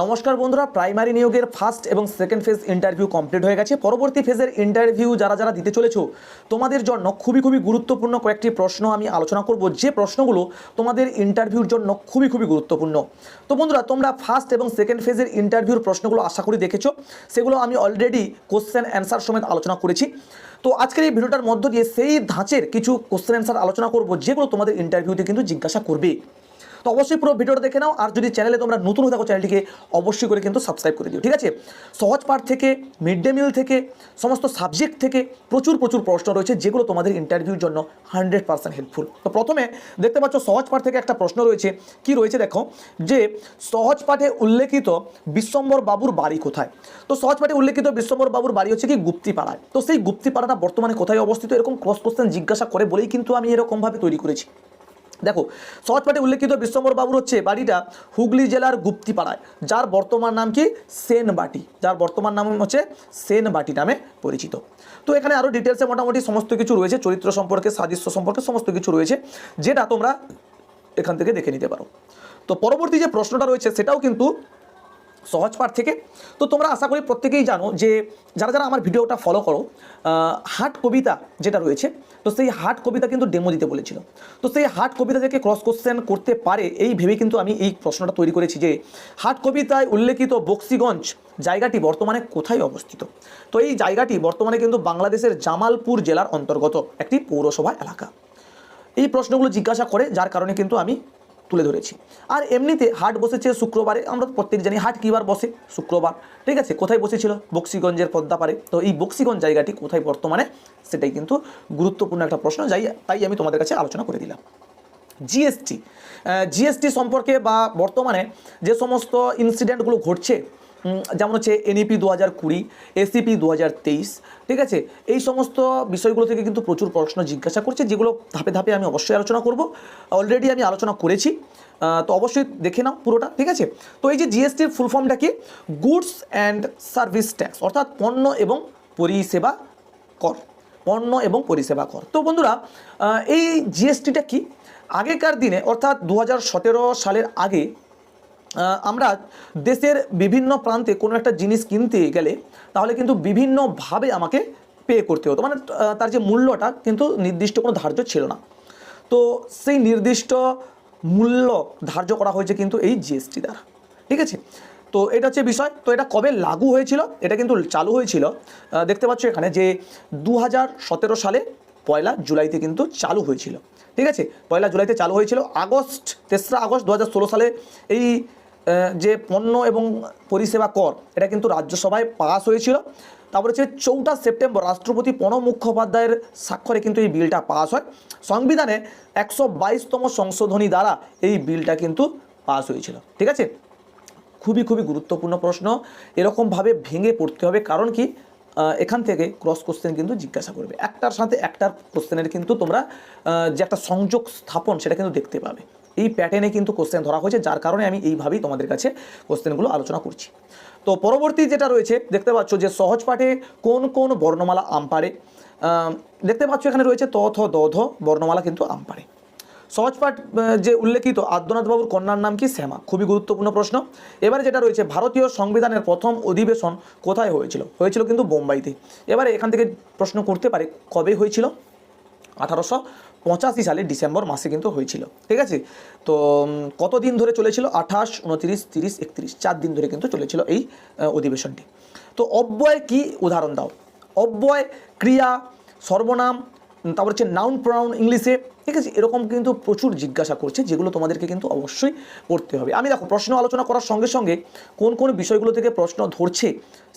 নমস্কার বন্ধুরা প্রাইমারি নিয়োগের ফার্স্ট এবং সেকেন্ড ফেজ ইন্টারভিউ কমপ্লিট হয়ে গেছে। পরবর্তী ফেজের ইন্টারভিউ যারা যারা দিতে চলেছো, তোমাদের জন্য খুবই খুবই গুরুত্বপূর্ণ কয়েকটি প্রশ্ন আমি আলোচনা করব। যে প্রশ্নগুলো তোমাদের ইন্টারভিউর জন্য খুবই খুবই গুরুত্বপূর্ণ। তো বন্ধুরা, তোমরা ফার্স্ট এবং সেকেন্ড ফেজের ইন্টারভিউর প্রশ্নগুলো আশা করি দেখেছ। সেগুলো আমি অলরেডি কোশ্চেন অ্যান্সার সমেত আলোচনা করেছি। তো আজকের এই ভিডিওটার মধ্য দিয়ে সেই ধাঁচের কিছু কোশ্চেন অ্যান্সার আলোচনা করব, যেগুলো তোমাদের ইন্টারভিউতে কিন্তু জিজ্ঞাসা করবে। তো অবশ্যই পুরো ভিডিওটা দেখে নাও। আর যদি চ্যানেলে তোমরা নতুন হয়ে থাকো চ্যানেলটিকে অবশ্যই করে কিন্তু সাবস্ক্রাইব করে দিও, ঠিক আছে? সহজ পাঠ থেকে মিড ডে মিল থেকে, সমস্ত সাবজেক্ট থেকে প্রচুর প্রচুর প্রশ্ন রয়েছে, যেগুলো তোমাদের ইন্টারভিউর জন্য হান্ড্রেড পার্সেন্ট হেল্পফুল তো প্রথমে দেখতে পাচ্ছ, সহজ পাঠ থেকে একটা প্রশ্ন রয়েছে। কি রয়েছে দেখো, যে সহজ পাঠে উল্লেখিত বিশ্বম্বর বাবুর বাড়ি কোথায়? তো সহজ পাঠে উল্লেখিত বিশ্বম্বর বাবুর বাড়ি হচ্ছে কি গুপ্তিপাড়ায়। তো সেই গুপ্তিপাড়াটা বর্তমানে কোথায় অবস্থিত? এরকম ক্রস কোশ্চেন জিজ্ঞাসা করে বলেই কিন্তু আমি এরকমভাবে তৈরি করেছি। দেখো, সহজপাঠে উল্লেখিত বিশ্বম্বর বাবুর হচ্ছে বাড়িটা হুগলি জেলার গুপ্তিপাড়ায়, যার বর্তমান নাম কি? সেনবাটি। যার বর্তমান নাম হচ্ছে সেনবাটি নামে পরিচিত। তো এখানে আরও ডিটেলসে মোটামুটি সমস্ত কিছু রয়েছে, চরিত্র সম্পর্কে, সাদৃশ্য সম্পর্কে সমস্ত কিছু রয়েছে, যেটা তোমরা এখান থেকে দেখে নিতে পারো। তো পরবর্তী যে প্রশ্নটা রয়েছে, সেটাও কিন্তু সহজ পাঠ থেকে। তো তোমরা আশা করি প্রত্যেকেই জানো যে যারা যারা আমার ভিডিওটা ফলো করো হাট কবিতা যেটা রয়েছে, তো সেই হাট কবিতা কিন্তু ডেমো দিতে বলেছিল। তো সেই হাট কবিতা থেকে ক্রস কোশ্চেন করতে পারে, এই ভেবে কিন্তু আমি এই প্রশ্নটা তৈরি করেছি যে, হাট কবিতায় উল্লেখিত বক্সিগঞ্জ জায়গাটি বর্তমানে কোথায় অবস্থিত? তো এই জায়গাটি বর্তমানে কিন্তু বাংলাদেশের জামালপুর জেলার অন্তর্গত একটি পৌরসভা এলাকা। এই প্রশ্নগুলো জিজ্ঞাসা করে, যার কারণে কিন্তু আমি তুলে ধরেছি। আর এমনিতে হাট বসেছে শুক্রবারে, আমরা প্রত্যেক জানি হাট কী বার বসে? শুক্রবার। ঠিক আছে, কোথায় বসেছিল? বক্সিগঞ্জের পদ্মাপাড়ে। তো এই বক্সিগঞ্জ জায়গাটি কোথায় বর্তমানে? সেটাই কিন্তু গুরুত্বপূর্ণ একটা প্রশ্ন, যাই, তাই আমি তোমাদের কাছে আলোচনা করে দিলাম। জিএসটি জিএসটি সম্পর্কে বা বর্তমানে যে সমস্ত ইনসিডেন্টগুলো ঘটছে যেমন হচ্ছে এনইপি দু হাজার কুড়ি এসিপি দু হাজার তেইশ, ঠিক আছে? এই সমস্ত বিষয়গুলো থেকে কিন্তু প্রচুর প্রশ্ন জিজ্ঞাসা করছে, যেগুলো ধাপে ধাপে আমি অবশ্যই আলোচনা করব। অলরেডি আমি আলোচনা করেছি। তো অবশ্যই দেখে নাও পুরোটা, ঠিক আছে? তো এই যে জিএসটির ফুল ফর্মটা কি? গুডস অ্যান্ড সার্ভিস ট্যাক্স অর্থাৎ পণ্য এবং পরিষেবা কর, পণ্য এবং পরিষেবা কর। তো বন্ধুরা এই জিএসটিটা কি? আগেকার দিনে, অর্থাৎ দু হাজার সতেরো সালের আগে আমরা দেশের বিভিন্ন প্রান্তে কোনো একটা জিনিস কিনতে গেলে তাহলে কিন্তু বিভিন্নভাবে আমাকে পে করতে হতো। মানে তার যে মূল্যটা কিন্তু নির্দিষ্ট কোনো ধার্য ছিল না। তো সেই নির্দিষ্ট মূল্য ধার্য করা হয়েছে কিন্তু এই জিএসটি দ্বারা। ঠিক আছে? তো এটা হচ্ছে বিষয়। তো এটা কবে লাগু হয়েছিল? এটা কিন্তু চালু হয়েছিল দেখতে পাচ্ছ এখানে যে দু হাজার সতেরো সালে পয়লা জুলাইতে কিন্তু চালু হয়েছিল। ঠিক আছে? পয়লা জুলাইতে চালু হয়েছিল। আগস্ট, তেসরা আগস্ট দু হাজার ষোলো সালে এই যে পণ্য এবং পরিষেবা কর, এটা কিন্তু রাজ্যসভায় পাস হয়েছিল। তারপরে হচ্ছে চৌঠা সেপ্টেম্বর রাষ্ট্রপতি প্রণব মুখোপাধ্যায়ের স্বাক্ষরে কিন্তু এই বিলটা পাস হয়। সংবিধানে একশো বাইশতম সংশোধনী দ্বারা এই বিলটা কিন্তু পাস হয়েছিল। ঠিক আছে? খুবই খুবই গুরুত্বপূর্ণ প্রশ্ন। এরকমভাবে ভেঙে পড়তে হবে, কারণ কি? এখান থেকে ক্রস কোশ্চেন কিন্তু জিজ্ঞাসা করবে। একটার সাথে একটার কোশ্চেনের কিন্তু তোমরা যে একটা সংযোগ স্থাপন, সেটা কিন্তু দেখতে পাবে। এই প্যাটার্নে কিন্তু কোশ্চেন ধরা হয়েছে যার কারণে আমি এইভাবেই তোমাদের কাছে কোশ্চেনগুলো আলোচনা করছি। তো পরবর্তী যেটা রয়েছে দেখতে পাচ্ছ যে সহজ পাঠে কোন কোন বর্ণমালা আমপারে আহ, দেখতে পাচ্ছ এখানে রয়েছে ত থ দ ধ বর্ণমালা কিন্তু আম আমপারে সহজপাঠ আহ, যে উল্লেখিত আদ্যনাথ বাবুর কন্যার নাম কি শ্যামা? খুবই গুরুত্বপূর্ণ প্রশ্ন। এবারে যেটা রয়েছে ভারতীয় সংবিধানের প্রথম অধিবেশন কোথায় হয়েছিল? হয়েছিল কিন্তু বোম্বাইতে। এবারে এখান থেকে প্রশ্ন করতে পারে কবে হয়েছিল? আঠারোশো পঁচাশি সালে ডিসেম্বর মাসে কিন্তু হয়েছিল, ঠিক আছে? তো কতদিন ধরে চলেছিল? আঠাশ, উনতিরিশ, তিরিশ, একত্রিশ, চার দিন ধরে কিন্তু চলেছিল এই অধিবেশনটি। তো অব্যয় কি উদাহরণ দাও? অব্যয়, ক্রিয়া, সর্বনাম তারপর হচ্ছে নাউন প্রনাউন ইংলিশে, ঠিক আছে? এরকম কিন্তু প্রচুর জিজ্ঞাসা করছে, যেগুলো তোমাদেরকে কিন্তু অবশ্যই পড়তে হবে। আমি দেখো, প্রশ্ন আলোচনা করার সঙ্গে সঙ্গে কোন কোন বিষয়গুলো থেকে প্রশ্ন ধরছে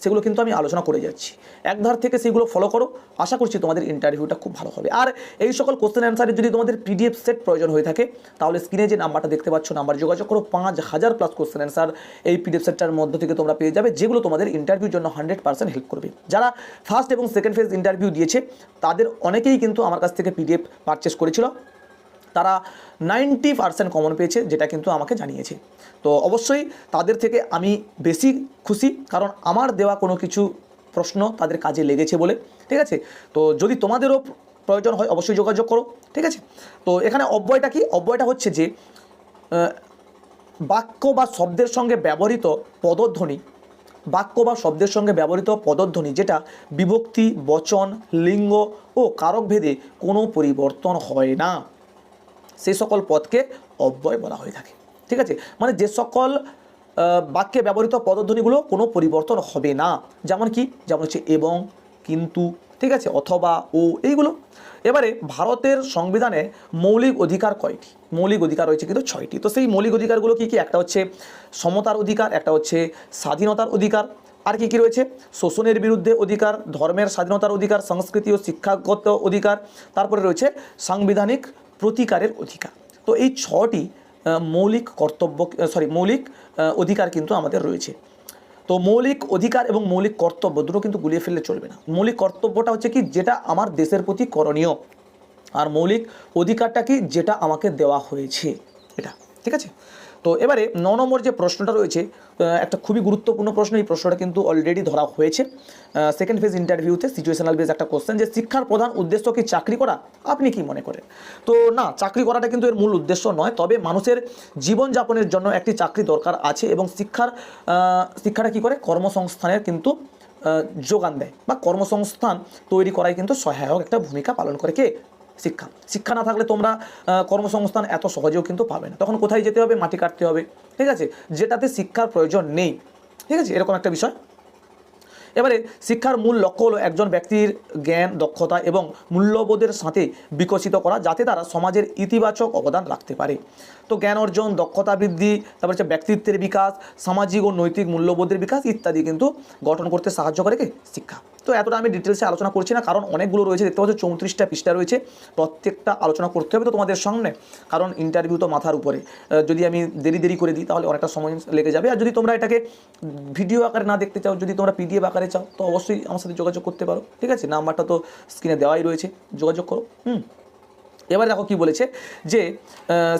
সেগুলো কিন্তু আমি আলোচনা করে যাচ্ছি। একধার থেকে সেগুলো ফলো করো। আশা করছি তোমাদের ইন্টারভিউটা খুব ভালো হবে। আর এই সকল কোশ্চেন অ্যান্সারে যদি তোমাদের পিডিএফ সেট প্রয়োজন হয়ে থাকে, তাহলে স্ক্রিনে যে নাম্বারটা দেখতে পাচ্ছ নাম্বার যোগাযোগ করো। পাঁচ হাজার প্লাস কোশ্চেন অ্যান্সার এই পিডিএফ সেটটার মধ্য থেকে তোমরা পেয়ে যাবে, যেগুলো তোমাদের ইন্টারভিউর জন্য হান্ড্রেড পার্সেন্ট হেল্প করবে। যারা ফার্স্ট এবং সেকেন্ড ফেজ ইন্টারভিউ দিয়েছে, তাদের অনেকেই কিন্তু আমার কাছ থেকে পিডিএফ পারচেস করেছিল। তারা নাইনটি পার্সেন্ট কমন পেয়েছে, যেটা কিন্তু আমাকে জানিয়েছে। তো অবশ্যই তাদের থেকে আমি বেশি খুশি, কারণ আমার দেওয়া কোনো কিছু প্রশ্ন তাদের কাজে লেগেছে বলে, ঠিক আছে? তো যদি তোমাদেরও প্রয়োজন হয়, অবশ্যই যোগাযোগ করো, ঠিক আছে? তো এখানে অব্যয়টা কি? অব্যয়টা হচ্ছে যে বাক্য বা শব্দের সঙ্গে ব্যবহৃত পদধ্বনি, বাক্য বা শব্দের সঙ্গে ব্যবহৃত পদধ্বনি, যেটা বিভক্তি, বচন, লিঙ্গ ও কারকভেদে কোনো পরিবর্তন হয় না। সেই সকল পদকে অব্যয় বলা হয়ে থাকে। ঠিক আছে? মানে যে সকল বাক্যে ব্যবহৃত পদধ্বনিগুলো কোনো পরিবর্তন হবে না। যেমন কি? যেমন হচ্ছে এবং, কিন্তু, ঠিক আছে? অথবা, ও, এইগুলো। এবারে ভারতের সংবিধানে মৌলিক অধিকার কয়টি? মৌলিক অধিকার রয়েছে কিন্তু ছয়টি। তো সেই মৌলিক অধিকারগুলো কি কি? একটা হচ্ছে সমতার অধিকার, একটা হচ্ছে স্বাধীনতার অধিকার। আর কি কি রয়েছে? শোষণের বিরুদ্ধে অধিকার, ধর্মের স্বাধীনতার অধিকার, সংস্কৃতি ও শিক্ষাগত অধিকার। তারপরে রয়েছে সাংবিধানিক প্রতিকারের অধিকার। তো এই ছটি মৌলিক কর্তব্য সরি মৌলিক অধিকার কিন্তু আমাদের রয়েছে। তো মৌলিক অধিকার এবং মৌলিক কর্তব্য দুটো কিন্তু গুলিয়ে ফেললে চলবে না। মৌলিক কর্তব্যটা হচ্ছে কি, যেটা আমার দেশের প্রতি করণীয়। আর মৌলিক অধিকারটা কি, যেটা আমাকে দেওয়া হয়েছে। এটা, ঠিক আছে? তো এবারে ন নম্বর যে প্রশ্নটা রয়েছে একটা খুবই গুরুত্বপূর্ণ প্রশ্ন, এই প্রশ্নটা কিন্তু অলরেডি ধরা হয়েছে। সেকেন্ড ফেজ ইন্টারভিউতে সিচুয়েশনাল বেস একটা কোশ্চেন যে শিক্ষার প্রধান উদ্দেশ্য কি চাকরি করা? আপনি কি মনে করেন? তো না, চাকরি করাটা কিন্তু এর মূল উদ্দেশ্য নয়, তবে মানুষের জীবনযাপনের জন্য একটি চাকরি দরকার আছে এবং শিক্ষার শিক্ষাটা কি করে? কর্মসংস্থানের কিন্তু যোগান দেয় বা কর্মসংস্থান তৈরি করাই কিন্তু সহায়ক একটা ভূমিকা পালন করে। কে? শিক্ষা। শিক্ষা না থাকলে তোমরা কর্মসংস্থান এত সহজেও কিন্তু পাবে না। তখন কোথায় যেতে হবে? মাটি কাটতে হবে। ঠিক আছে? যেটাতে শিক্ষার প্রয়োজন নেই। ঠিক আছে? এরকম একটা বিষয়। এবারে শিক্ষার মূল লক্ষ্য হলো একজন ব্যক্তির জ্ঞান, দক্ষতা এবং মূল্যবোধের সাথে বিকশিত করা, যাতে তারা সমাজের ইতিবাচক অবদান রাখতে পারে। তো জ্ঞান অর্জন, দক্ষতা বৃদ্ধি, তারপর হচ্ছে ব্যক্তিত্বের বিকাশ, সামাজিক ও নৈতিক মূল্যবোধের বিকাশ ইত্যাদি কিন্তু গঠন করতে সাহায্য করে কে? শিক্ষা। তো এতটা আমি ডিটেলসে আলোচনা করছি না, কারণ অনেকগুলো রয়েছে, দেখতে পাচ্ছ চৌত্রিশটা পৃষ্ঠা রয়েছে, প্রত্যেকটা আলোচনা করতে হবে তো তোমাদের সামনে, কারণ ইন্টারভিউ তো মাথার উপরে। যদি আমি দেরি দেরি করে দিই, তাহলে অনেকটা সময় লেগে যাবে। আর যদি তোমরা এটাকে ভিডিও আকারে না দেখতে চাও, যদি তোমরা পিডিএফ আকারে চাও, তো অবশ্যই আমার সাথে যোগাযোগ করতে পারো, ঠিক আছে? নাম্বারটা তো স্ক্রিনে দেওয়াই রয়েছে, যোগাযোগ করো, হুম? এবার দেখো কি বলেছে যে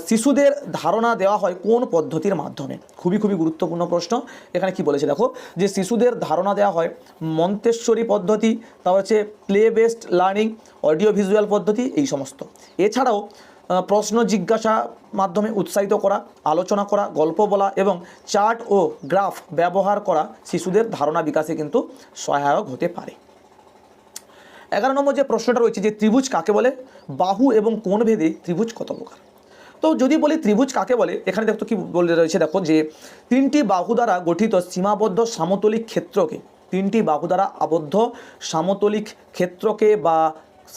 শিশুদের ধারণা দেওয়া হয় কোন পদ্ধতির মাধ্যমে? খুবই খুবই গুরুত্বপূর্ণ প্রশ্ন। এখানে কি বলেছে দেখো, যে শিশুদের ধারণা দেওয়া হয় মন্তেশ্বরী পদ্ধতি, তারপর হচ্ছে play based learning audio visual পদ্ধতি, এই সমস্ত। এছাড়াও প্রশ্ন জিজ্ঞাসা মাধ্যমে উৎসাহিত করা, আলোচনা করা, গল্প বলা এবং চার্ট ও গ্রাফ ব্যবহার করা শিশুদের ধারণা বিকাশে কিন্তু সহায়ক হতে পারে। এগারো নম্বর যে প্রশ্নটা রয়েছে যে ত্রিভুজ কাকে বলে? বাহু এবং কোন ভেদে ত্রিভুজ কত প্রকার? তো যদি বলি ত্রিভুজ কাকে বলে, এখানে দেখো কি বলে রয়েছে, দেখো যে তিনটি বাহু দ্বারা গঠিত সীমাবদ্ধ সামতলিক ক্ষেত্রকে, তিনটি বাহু দ্বারা আবদ্ধ সামতলিক ক্ষেত্রকে বা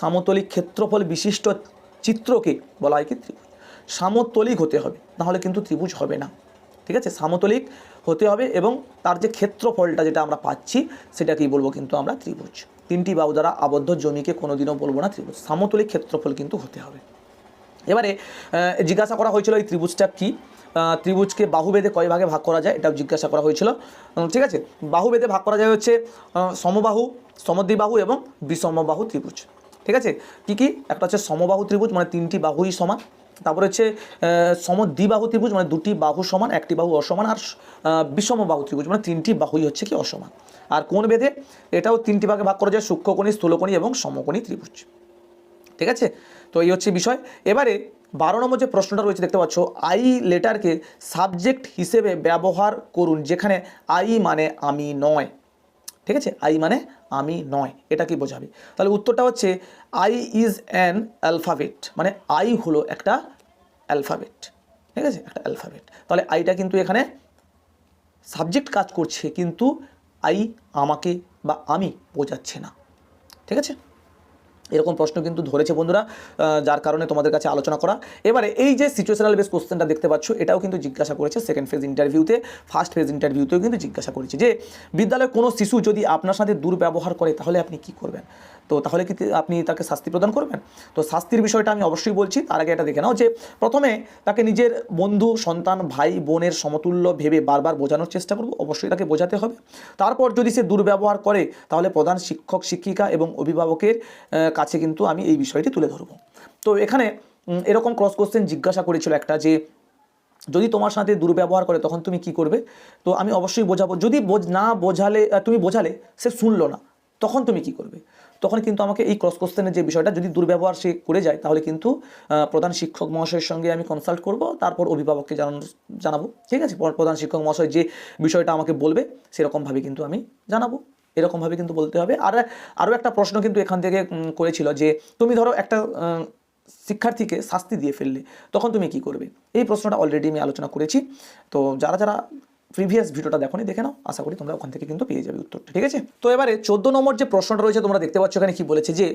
সামতলিক ক্ষেত্রফল বিশিষ্ট চিত্রকে বলা হয় কি ত্রিভুজ। সামতলিক হতে হবে, নাহলে কিন্তু ত্রিভুজ হবে না। ঠিক আছে? সামতলিক হতে হবে এবং তার যে ক্ষেত্রফলটা যেটা আমরা পাচ্ছি, সেটাকেই বলব কিন্তু আমরা ত্রিভুজ। তিনটি বাহু দ্বারা আবদ্ধ জমিকে কোনোদিনও বলব না ত্রিভুজ। সামতলিক ক্ষেত্রফল কিন্তু হতে হবে। এবারে জিজ্ঞাসা করা হয়েছিল এই ত্রিভুজটা কি? ত্রিভুজকে বাহুবেদে কয় ভাগে ভাগ করা যায়? এটাও জিজ্ঞাসা করা হয়েছিল। ঠিক আছে? বাহুবেদে ভাগ করা যায় হচ্ছে সমবাহু, সমদ্বিবাহু এবং বিষমবাহু ত্রিভুজ। ঠিক আছে? কি কি? একটা হচ্ছে সমবাহু ত্রিভুজ মানে তিনটি বাহুই সমান। তারপরে হচ্ছে সম দ্বিবাহু ত্রিভুজ মানে দুটি বাহু সমান, একটি বাহু অসমান আর বিষম বাহু ত্রিভুজ মানে তিনটি বাহুই হচ্ছে কি অসমান। আর কোন বেদে এটাও তিনটি ভাগে ভাগ করা যায়, সূক্ষ্মকোণী, স্থূলকোণী এবং সমকোণী ত্রিভুজ। ঠিক আছে? তো এই হচ্ছে বিষয়। এবারে বারো নম্বর যে প্রশ্নটা রয়েছে, দেখতে পাচ্ছ, আই লেটারকে সাবজেক্ট হিসেবে ব্যবহার করুন, যেখানে আই মানে আমি নয়। ঠিক আছে? আই মানে আমি নয়, এটা কি বোঝাবে? তাহলে উত্তরটা হচ্ছে আই ইজ অ্যান অ্যালফাবেট মানে আই হলো একটা অ্যালফাবেট ঠিক আছে? একটা অ্যালফাবেট তাহলে আইটা কিন্তু এখানে সাবজেক্ট কাজ করছে, কিন্তু আই আমাকে বা আমি বোঝাচ্ছে না, ঠিক আছে? এরকম প্রশ্ন কিন্তু ধরেছে বন্ধুরা যার কারণে তোমাদের কাছে আলোচনা করা। এবারে এই যে সিচুয়েশনাল বেস কোশ্চেনটা দেখতে পাচ্ছ, এটাও কিন্তু জিজ্ঞাসা করেছে সেকেন্ড ফেজ ইন্টারভিউতে ফার্স্ট ফেজ ইন্টারভিউতেও কিন্তু জিজ্ঞাসা করেছে যে, বিদ্যালয়ে কোনো শিশু যদি আপনার সাথে দুর্ব্যবহার করে, তাহলে আপনি কি করবেন? তো তাহলে কি আপনি তাকে শাস্তি প্রদান করবেন? তো শাস্তির বিষয়টা আমি অবশ্যই বলছি, তার আগে এটা দেখে নাও যে প্রথমে তাকে নিজের বন্ধু, সন্তান, ভাই, বোনের সমতুল্য ভেবে বারবার বোঝানোর চেষ্টা করব, অবশ্যই তাকে বোঝাতে হবে। তারপর যদি সে দুর্ব্যবহার করে, তাহলে প্রধান শিক্ষক, শিক্ষিকা এবং অভিভাবকের কাছে কিন্তু আমি এই বিষয়টি তুলে ধরব। তো এখানে এরকম ক্রস কোশ্চেন জিজ্ঞাসা করেছিল একটা যে, যদি তোমার সাথে দুর্ব্যবহার করে, তখন তুমি কি করবে? তো আমি অবশ্যই বোঝাবো, যদি না বোঝালে তুমি বোঝালে, সে শুনলো না, তখন তুমি কি করবে? তখন কিন্তু আমাকে এই ক্রস কোশ্চেনের যে বিষয়টা, যদি দুর্ব্যবহার সে করে যায়, তাহলে কিন্তু প্রধান শিক্ষক মহাশয়ের সঙ্গে আমি কনসাল্ট করব, তারপর অভিভাবককে জানানো, জানাব। ঠিক আছে? পর- প্রধান শিক্ষক মহাশয় যে বিষয়টা আমাকে বলবে, সেরকমভাবে কিন্তু আমি জানাব। এরকমভাবে কিন্তু বলতে হবে। আর, আরও একটা প্রশ্ন কিন্তু এখান থেকে করেছিল যে, তুমি ধরো একটা শিক্ষার্থীকে শাস্তি দিয়ে ফেললে, তখন তুমি কি করবে? এই প্রশ্নটা অলরেডি আমি আলোচনা করেছি। তো যারা যারা প্রিভিয়াস ভিডিওটা দেখো দেখে নাও। আশা করি তোমরা ওখান থেকে কিন্তু পেয়ে যাবে উত্তরটা, ঠিক আছে? তো এবারে চোদ্দ নম্বর যে প্রশ্নটা রয়েছে, তোমরা দেখতে পাচ্ছ এখানে কি বলেছে যে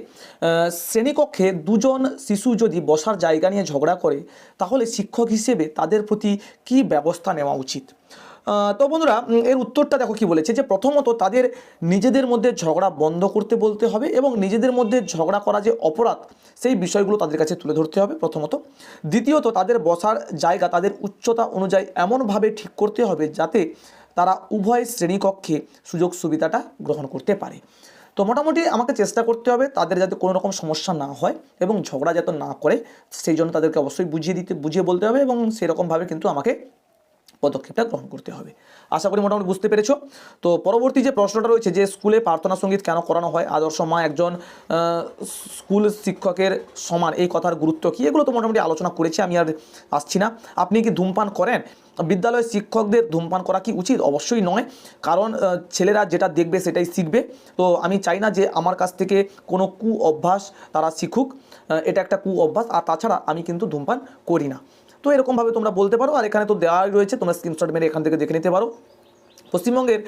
শ্রেণীকক্ষে দুজন শিশু যদি বসার জায়গা নিয়ে ঝগড়া করে, তাহলে শিক্ষক হিসেবে তাদের প্রতি কি ব্যবস্থা নেওয়া উচিত? তো বন্ধুরা এর উত্তরটা দেখো কি বলেছে যে প্রথমত তাদের নিজেদের মধ্যে ঝগড়া বন্ধ করতে বলতে হবে এবং নিজেদের মধ্যে ঝগড়া করা যে অপরাধ, সেই বিষয়গুলো তাদের কাছে তুলে ধরতে হবে প্রথমত। দ্বিতীয়ত, তাদের বসার জায়গা, তাদের উচ্চতা অনুযায়ী এমনভাবে ঠিক করতে হবে যাতে তারা উভয় শ্রেণীকক্ষে সুযোগ সুবিধাটা গ্রহণ করতে পারে। তো মোটামুটি আমাকে চেষ্টা করতে হবে তাদের যাতে কোনো রকম সমস্যা না হয় এবং ঝগড়া যাতে না করে, সেই জন্য তাদেরকে অবশ্যই বুঝিয়ে দিতে, বুঝিয়ে বলতে হবে এবং সেরকমভাবে কিন্তু আমাকে পদক্ষেপটা গ্রহণ করতে হবে। আশা করি মোটামুটি বুঝতে পেরেছ। তো পরবর্তী যে প্রশ্নটা রয়েছে যে স্কুলে প্রার্থনা সংগীত কেন করানো হয়, আদর্শ মা একজন স্কুল শিক্ষকের সমান এই কথার গুরুত্ব কী, এগুলো তো মোটামুটি আলোচনা করেছি, আমি আর আসছি না। আপনি কি ধূমপান করেন? বিদ্যালয়ের শিক্ষকদের ধূমপান করা কি উচিত? অবশ্যই নয়। কারণ ছেলেরা যেটা দেখবে সেটাই শিখবে। তো আমি চাই না যে আমার কাছ থেকে কোনো কু অভ্যাস তারা শিখুক। এটা একটা কু অভ্যাস আর তাছাড়া আমি কিন্তু ধূমপান করি না। তো এরকমভাবে তোমরা বলতে পারো, আর এখানে তো দেওয়াই রয়েছে, তোমরা স্ক্রিনশট মেরে এখান থেকে দেখে নিতে পারো। পশ্চিমবঙ্গের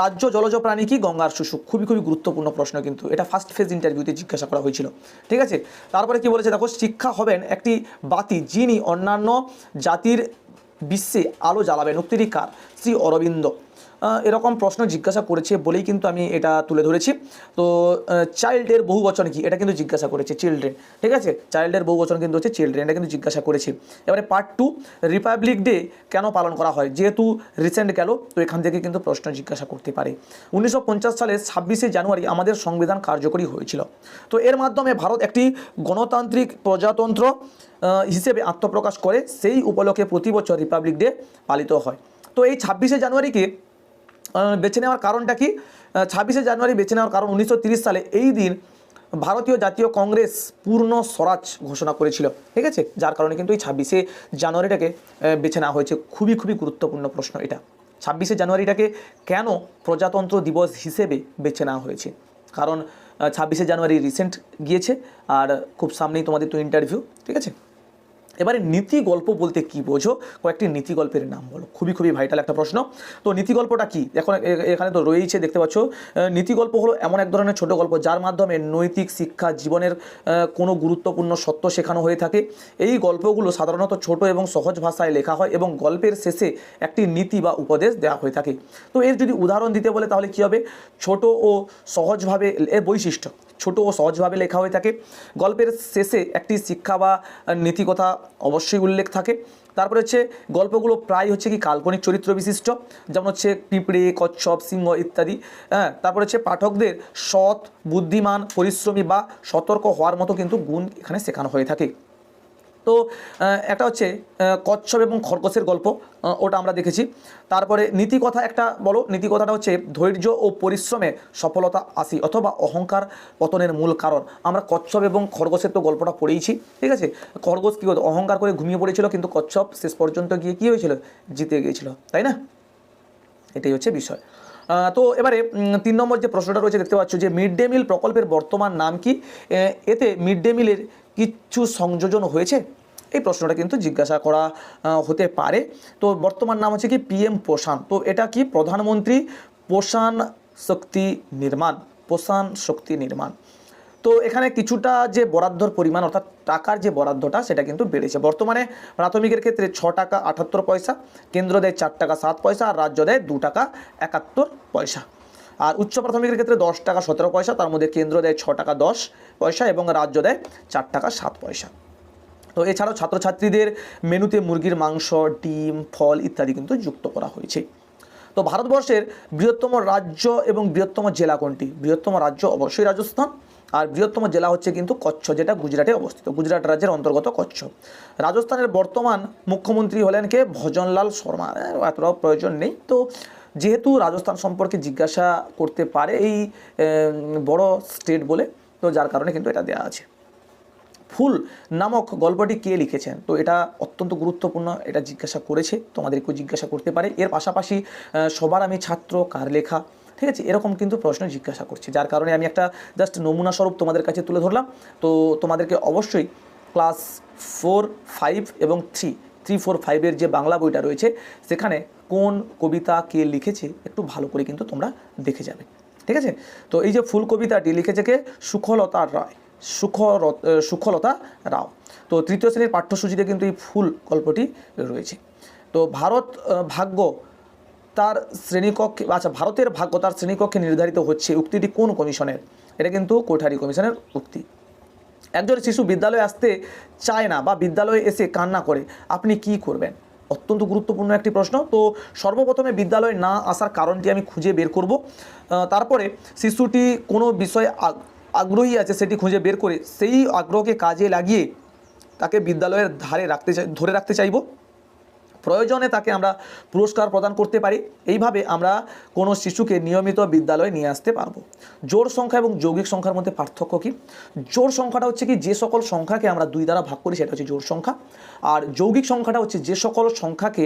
রাজ্য জলজ প্রাণী কি? গঙ্গার শুশু। খুবই খুবই গুরুত্বপূর্ণ প্রশ্ন কিন্তু। এটা ফার্স্ট ফেজ ইন্টারভিউতে জিজ্ঞাসা করা হয়েছিল। ঠিক আছে? তারপরে কি বলেছে? দেখো, শিক্ষা হবেন একটি বাতি যিনি অন্যান্য জাতির বিশ্বে আলো জ্বালাবেন। উক্তিটি কার? শ্রী অরবিন্দ। এরকম প্রশ্ন জিজ্ঞাসা করেছে বলেই কিন্তু আমি এটা তুলে ধরেছি। তো চাইল্ডের বহু বচন কি? এটা কিন্তু জিজ্ঞাসা করেছে চিলড্রেন ঠিক আছে? চাইল্ডের বহু বচন কিন্তু হচ্ছে চিলড্রেন এটা কিন্তু জিজ্ঞাসা করেছে। এবারে পার্ট টু রিপাবলিক ডে কেন পালন করা হয়? যেহেতু রিসেন্ট গেল, তো এখান থেকে কিন্তু প্রশ্ন জিজ্ঞাসা করতে পারে। উনিশশো পঞ্চাশ সালে ছাব্বিশে জানুয়ারি আমাদের সংবিধান কার্যকরী হয়েছিল। তো এর মাধ্যমে ভারত একটি গণতান্ত্রিক প্রজাতন্ত্র হিসেবে আত্মপ্রকাশ করে, সেই উপলক্ষে প্রতি বছর রিপাবলিক ডে পালিত হয়। তো এই ছাব্বিশে জানুয়ারিকে বেছে নেওয়ার কারণটা কি? ছাব্বিশে জানুয়ারি বেছে নেওয়ার কারণ উনিশশো সালে এই দিন ভারতীয় জাতীয় কংগ্রেস পূর্ণ স্বরাজ ঘোষণা করেছিল। ঠিক আছে? যার কারণে কিন্তু এই ছাব্বিশে জানুয়ারিটাকে বেছে নেওয়া হয়েছে। খুবই খুবই গুরুত্বপূর্ণ প্রশ্ন এটা। ছাব্বিশে জানুয়ারিটাকে কেন প্রজাতন্ত্র দিবস হিসেবে বেছে নেওয়া হয়েছে? কারণ ছাব্বিশে জানুয়ারি রিসেন্ট গিয়েছে, আর খুব সামনেই তোমাদের তো ইন্টারভিউ ঠিক আছে? এবারে নীতি গল্প বলতে কি বোঝো? কয়েকটি নীতি গল্পের নাম বলো। খুবই খুবই ভাইটাল একটা প্রশ্ন। তো নীতি গল্পটা কি? এখন এখানে তো রয়েছে দেখতে পাচ্ছ। নীতি গল্প হলো এমন এক ধরনের ছোট গল্প, যার মাধ্যমে নৈতিক শিক্ষা জীবনের কোনো গুরুত্বপূর্ণ সত্য শেখানো হয়ে থাকে। এই গল্পগুলো সাধারণত ছোট এবং সহজ ভাষায় লেখা হয় এবং গল্পের শেষে একটি নীতি বা উপদেশ দেওয়া হয়ে থাকে। তো এর যদি উদাহরণ দিতে বলে তাহলে কী হবে? ছোট ও সহজভাবে এর বৈশিষ্ট্য, ছোট ও সহজভাবে লেখা হয়ে থাকে। গল্পের শেষে একটি শিক্ষা বা নীতিকথা অবশ্যই উল্লেখ থাকে। তারপরে হচ্ছে গল্পগুলো প্রায় হচ্ছে কি কাল্পনিক চরিত্র বিশিষ্ট। যেমন হচ্ছে পিঁপড়ে, কচ্ছপ, সিংহ ইত্যাদি হ্যাঁ? তারপরে হচ্ছে পাঠকদের সৎ, বুদ্ধিমান, পরিশ্রমী বা সতর্ক হওয়ার মতো কিন্তু গুণ এখানে শেখানো হয়ে থাকে। তো একটা হচ্ছে কচ্ছপ এবং খরগোশের গল্প ওটা আমরা দেখেছি। তারপরে নীতিকথা একটা বলো, নীতিকথাটা হচ্ছে ধৈর্য ও পরিশ্রমে সফলতা আসি অথবা অহংকার পতনের মূল কারণ। আমরা কচ্ছপ এবং খরগোশের তো গল্পটা পড়েইছি, ঠিক আছে? খরগোশ কী হতো অহংকার করে ঘুমিয়ে পড়েছিল, কিন্তু কচ্ছপ শেষ পর্যন্ত গিয়ে কী হয়েছিল? জিতে গিয়েছিল, তাই না? এটাই হচ্ছে বিষয়। তো এবারে তিন নম্বর যে প্রশ্নটা রয়েছে, দেখতে পাচ্ছ যে মিড ডে মিল প্রকল্পের বর্তমান নাম কি? এতে মিড ডে মিলের কিছু সংযোজন হয়েছে? এই প্রশ্নটা কিন্তু জিজ্ঞাসা করা হতে পারে। তো বর্তমান নাম হচ্ছে কি পিএম পোষণ তো এটা কি প্রধানমন্ত্রী পোষণ শক্তি নির্মাণ? পোষণ শক্তি নির্মাণ। তো এখানে কিছুটা যে বরাদ্দর পরিমাণ, অর্থাৎ টাকার যে বরাদ্দটা, সেটা কিন্তু বেড়েছে। বর্তমানে প্রাথমিকের ক্ষেত্রে ছ টাকা আটাত্তর পয়সা, কেন্দ্র দেয় চার টাকা সাত পয়সা, আর রাজ্য দেয় দু টাকা একাত্তর পয়সা। আর উচ্চ প্রাথমিকের ক্ষেত্রে দশ টাকা সতেরো পয়সা, তার মধ্যে কেন্দ্র দেয় ছ টাকা দশ পয়সা এবং রাজ্য দেয় চার টাকা সাত পয়সা। তো এছাড়াও ছাত্রছাত্রীদের মেনুতে মুরগির মাংস, ডিম, ফল ইত্যাদি কিন্তু যুক্ত করা হয়েছে। তো ভারতবর্ষের বৃহত্তম রাজ্য এবং বৃহত্তম জেলা কোনটি? বৃহত্তম রাজ্য অবশ্যই রাজস্থান, আর বৃহত্তম জেলা হচ্ছে কিন্তু কচ্ছ, যেটা গুজরাটে অবস্থিত। গুজরাট রাজ্যের অন্তর্গত কচ্ছ। রাজস্থানের বর্তমান মুখ্যমন্ত্রী হলেন কে? ভজনলাল শর্মা। এতটাও প্রয়োজন নেই। তো যেহেতু রাজস্থান সম্পর্কে জিজ্ঞাসা করতে পারে এই বড় স্টেট বলে, তো যার কারণে কিন্তু এটা দেওয়া আছে। ফুল নামক গল্পটি কে লিখেছেন? তো এটা অত্যন্ত গুরুত্বপূর্ণ, এটা জিজ্ঞাসা করেছে তোমাদেরকেও জিজ্ঞাসা করতে পারে। এর পাশাপাশি সবার আমি ছাত্র, কার লেখা, ঠিক আছে? এরকম কিন্তু প্রশ্ন জিজ্ঞাসা করছে, যার কারণে আমি একটা জাস্ট নমুনা স্বরূপ তোমাদের কাছে তুলে ধরলাম। তো তোমাদেরকে অবশ্যই ক্লাস ফোর ফাইভ এবং থ্রি থ্রি ফোর ফাইভের যে বাংলা বইটা রয়েছে, সেখানে কোন কবিতা কে লিখেছে, একটু ভালো করে কিন্তু তোমরা দেখে যাবে। ঠিক আছে? তো এই যে ফুল কবিতাটি লিখেছে কে? সুখলতা রায়। সুখর সুখলতা রাও। তো তৃতীয় শ্রেণির পাঠ্যসূচিতে কিন্তু এই ফুল গল্পটি রয়েছে। তো ভারত ভাগ্য তার শ্রেণীকক্ষে আচ্ছা ভারতের ভাগ্য তার শ্রেণীকক্ষে নির্ধারিত হচ্ছে, উক্তিটি কোন কমিশনের? এটা কিন্তু কোঠারি কমিশনের উক্তি। একজন শিশু বিদ্যালয়ে আসতে চায় না বা বিদ্যালয়ে এসে কান্না করে, আপনি কি করবেন? অত্যন্ত গুরুত্বপূর্ণ একটি প্রশ্ন। তো সর্বপ্রথমে বিদ্যালয়ে না আসার কারণটি আমি খুঁজে বের করব। তারপরে শিশুটি কোনো বিষয়ে আগ- আগ্রহী আছে সেটি খুঁজে বের করে সেই আগ্রহকে কাজে লাগিয়ে তাকে বিদ্যালয়ের ধারে রাখতে চাই ধরে রাখতে চাইব। প্রয়োজনে তাকে আমরা পুরস্কার প্রদান করতে পারি। এইভাবে আমরা কোনো শিশুকে নিয়মিত বিদ্যালয়ে নিয়ে আসতে পারব। জোর সংখ্যা এবং যৌগিক সংখ্যার মধ্যে পার্থক্য কী? জোর সংখ্যাটা হচ্ছে কি, যে সকল সংখ্যাকে আমরা দুই দ্বারা ভাগ করি সেটা হচ্ছে জোড় সংখ্যা। আর যৌগিক সংখ্যাটা হচ্ছে যে সকল সংখ্যাকে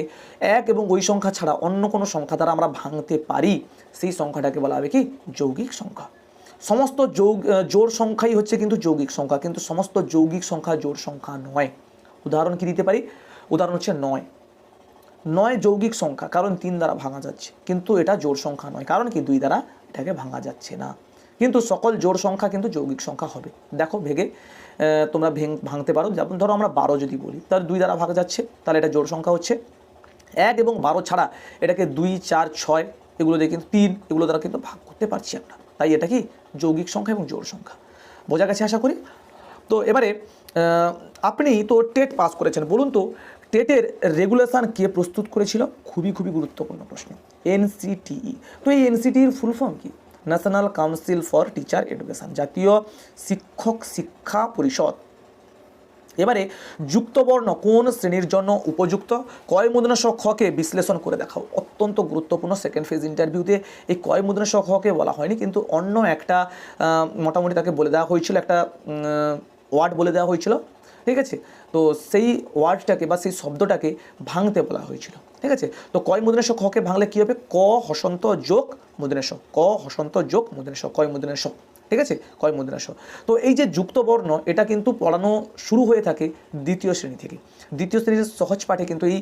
এক এবং ওই সংখ্যা ছাড়া অন্য কোনো সংখ্যা দ্বারা আমরা ভাঙতে পারি, সেই সংখ্যাটাকে বলা হবে কি? যৌগিক সংখ্যা। সমস্ত যৌগ জোর সংখ্যাই হচ্ছে কিন্তু যৌগিক সংখ্যা, কিন্তু সমস্ত যৌগিক সংখ্যা জোড় সংখ্যা নয়। উদাহরণ কি দিতে পারি? উদাহরণ হচ্ছে নয়। নয় যৌগিক সংখ্যা, কারণ তিন দ্বারা ভাঙা যাচ্ছে। কিন্তু এটা জোড় সংখ্যা নয়, কারণ কি? দুই দ্বারা এটাকে ভাঙা যাচ্ছে না। কিন্তু সকল জোড় সংখ্যা কিন্তু যৌগিক সংখ্যা হবে। দেখো ভেগে তোমরা ভেঙ, ভাঙতে পারো। যেমন ধরো আমরা বারো যদি বলি তাহলে দুই দ্বারা ভাঙা যাচ্ছে, তাহলে এটা জোড় সংখ্যা হচ্ছে এক এবং বারো ছাড়া এটাকে দুই, চার, ছয় এগুলো দিয়ে কিন্তু তিন, এগুলো দ্বারা কিন্তু ভাগ করতে পারছি আমরা। তাই এটা কি? যৌগিক সংখ্যা এবং জোড় সংখ্যা। বোঝা গেছে আশা করি? তো এবারে আপনি তো টেট পাস করেছেন। বলুন তো টেটের রেগুলেশন কে প্রস্তুত করেছিল? খুবই খুবই গুরুত্বপূর্ণ প্রশ্ন। এনসিটিই। তো এই এনসিটির ফুল ফর্ম কি? National council for teacher education জাতীয় শিক্ষক শিক্ষা পরিষদ। এবারে যুক্তবর্ণ কোন শ্রেণির জন্য উপযুক্ত? কয় মুদ্রা সহ খকে বিশ্লেষণ করে দেখাও। অত্যন্ত গুরুত্বপূর্ণ সেকেন্ড ফেজ ইন্টারভিউতে এই কয় মুদ্রা সহ খকে বলা হয়নি, কিন্তু অন্য একটা মোটামুটি তাকে বলে দেওয়া হয়েছিল, একটা ওয়ার্ড বলে দেওয়া হয়েছিল। ঠিক আছে? তো সেই ওয়ার্ডটাকে বা সেই শব্দটাকে ভাঙতে বলা হয়েছিল। ঠিক আছে? তো কয় মুদ্রেশ খকে ভাঙলে কী হবে? ক হসন্ত যোগ মুদ্রেশ ক হসন্ত যোগ মুদ্রেশ কয় মুদ্রেশ ঠিক আছে? কয় মুদ্রাস তো এই যে যুক্ত বর্ণ, এটা কিন্তু পড়ানো শুরু হয়ে থাকে দ্বিতীয় শ্রেণি থেকে। দ্বিতীয় শ্রেণির সহজ পাঠে কিন্তু এই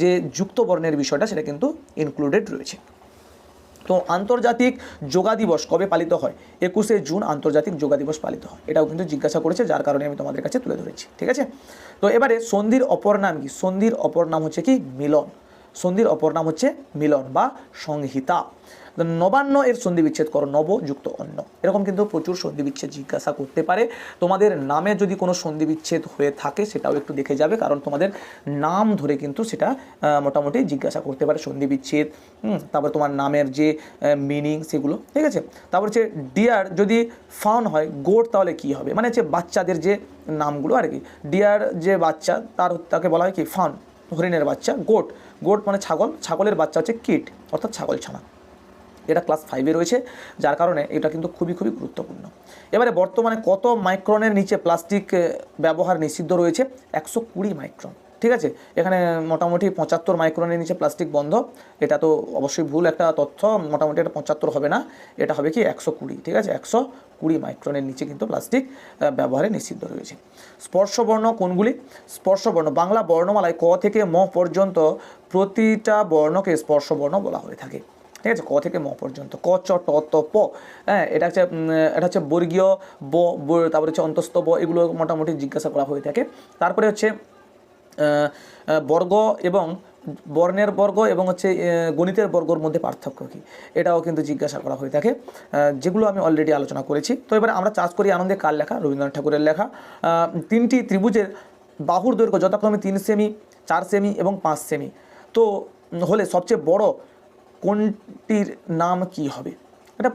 যে যুক্ত বর্ণের বিষয়টা, সেটা কিন্তু ইনক্লুডেড রয়েছে। তো আন্তর্জাতিক যোগা দিবস কবে পালিত হয়? একুশে জুন আন্তর্জাতিক যোগা দিবস পালিত হয়। এটাও কিন্তু জিজ্ঞাসা করেছে, যার কারণে আমি তোমাদের কাছে তুলে ধরেছি, ঠিক আছে? তো এবারে সন্ধির অপর নাম কি? সন্ধির অপর নাম হচ্ছে কি? মিলন। সন্ধির অপর নাম হচ্ছে মিলন বা সংহিতা। নবান্ন এর সন্ধি বিচ্ছেদ করো, নব যুক্ত অন্য এরকম কিন্তু প্রচুর সন্ধি বিচ্ছেদ জিজ্ঞাসা করতে পারে। তোমাদের নামে যদি কোনো সন্ধি বিচ্ছেদ হয়ে থাকে, সেটাও একটু দেখে যাবে, কারণ তোমাদের নাম ধরে কিন্তু সেটা মোটামুটি জিজ্ঞাসা করতে পারে সন্ধি বিচ্ছেদ। তারপর তোমার নামের যে মিনিং সেগুলো, ঠিক আছে? তারপর হচ্ছে ডিয়ার যদি ফাউন হয় গোট তাহলে কি হবে? মানে হচ্ছে বাচ্চাদের যে নামগুলো আর কি। ডিয়ার যে বাচ্চা, তার তাকে বলা হয় কি? ফান হরিণের বাচ্চা। গোট গোট মানে ছাগল। ছাগলের বাচ্চা হচ্ছে কিট অর্থাৎ ছাগল ছানা। এটা ক্লাস ফাইভে রয়েছে, যার কারণে এটা কিন্তু খুবই খুবই গুরুত্বপূর্ণ। এবারে বর্তমানে কত মাইক্রনের নিচে প্লাস্টিক ব্যবহার নিষিদ্ধ রয়েছে? একশো কুড়ি মাইক্রন ঠিক আছে? এখানে মোটামুটি পঁচাত্তর মাইক্রনের নিচে প্লাস্টিক বন্ধ। এটা তো অবশ্যই ভুল একটা তথ্য, মোটামুটি এটা পঁচাত্তর হবে না। এটা হবে কি একশো কুড়ি, ঠিক আছে? একশো কুড়ি মাইক্রনের নিচে কিন্তু প্লাস্টিক ব্যবহারে নিষিদ্ধ রয়েছে। স্পর্শবর্ণ কোনগুলি? স্পর্শবর্ণ, বাংলা বর্ণমালায় ক থেকে ম পর্যন্ত প্রতিটা বর্ণকে স্পর্শবর্ণ বলা হয়ে থাকে। ঠিক আছে? ক থেকে ম পর্যন্ত। ক, চ, ট, ত, প হ্যাঁ? এটা হচ্ছে এটা হচ্ছে বর্গীয় ব তারপরে হচ্ছে অন্তস্থ ব, এগুলো মোটামুটি জিজ্ঞাসা করা হয়ে থাকে। তারপরে হচ্ছে বর্গ এবং বর্ণের বর্গ এবং হচ্ছে গণিতের বর্গর মধ্যে পার্থক্য কী? এটাও কিন্তু জিজ্ঞাসা করা হয়ে থাকে। যেগুলো আমি অলরেডি আলোচনা করেছি। তো এবার আমরা চাষ করি আনন্দে কার লেখা? রবীন্দ্রনাথ ঠাকুরের লেখা। তিনটি ত্রিভুজের বাহুর দৈর্ঘ্য, যথাক্রমে তিন সেমি, চার সেমি এবং পাঁচ সেমি। তো হলে সবচেয়ে বড় কোনটির নাম কি হবে? এটা